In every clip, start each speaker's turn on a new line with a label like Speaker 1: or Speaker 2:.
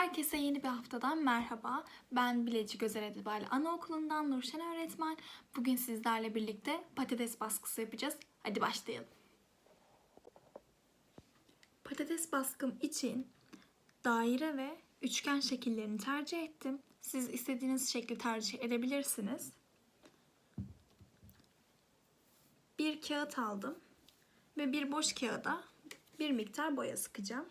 Speaker 1: Herkese yeni bir haftadan merhaba. Ben Bilecik Özel Edebiyatı Anaokulu'ndan Nurşen öğretmen. Bugün sizlerle birlikte patates baskısı yapacağız. Hadi başlayalım. Patates baskım için daire ve üçgen şekillerini tercih ettim. Siz istediğiniz şekli tercih edebilirsiniz. Bir kağıt aldım ve bir boş kağıda bir miktar boya sıkacağım.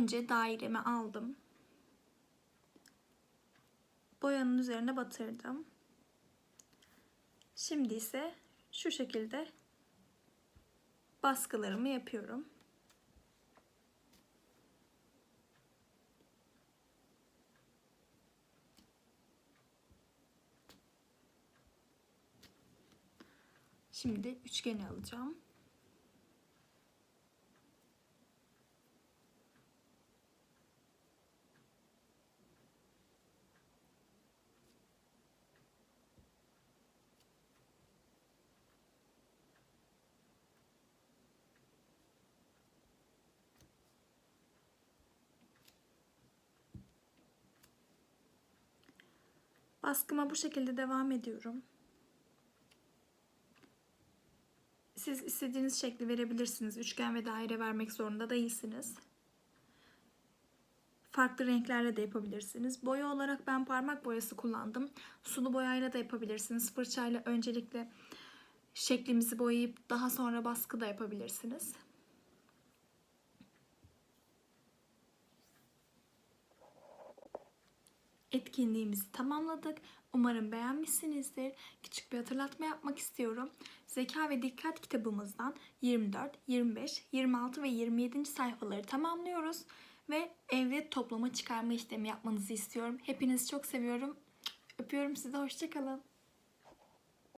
Speaker 1: Önce dairemi aldım. Boyanın üzerine batırdım. Şimdi ise şu şekilde baskılarımı yapıyorum. Şimdi üçgeni alacağım. Baskıma bu şekilde devam ediyorum. Siz istediğiniz şekli verebilirsiniz. Üçgen ve daire vermek zorunda değilsiniz. Farklı renklerle de yapabilirsiniz. Boya olarak ben parmak boyası kullandım. Sulu boyayla da yapabilirsiniz. Fırçayla öncelikle şeklimizi boyayıp daha sonra baskı da yapabilirsiniz. Etkinliğimizi tamamladık. Umarım beğenmişsinizdir. Küçük bir hatırlatma yapmak istiyorum. Zeka ve Dikkat kitabımızdan 24, 25, 26 ve 27. sayfaları tamamlıyoruz. Ve evde toplama çıkarma işlemi yapmanızı istiyorum. Hepinizi çok seviyorum. Öpüyorum sizi. Hoşçakalın.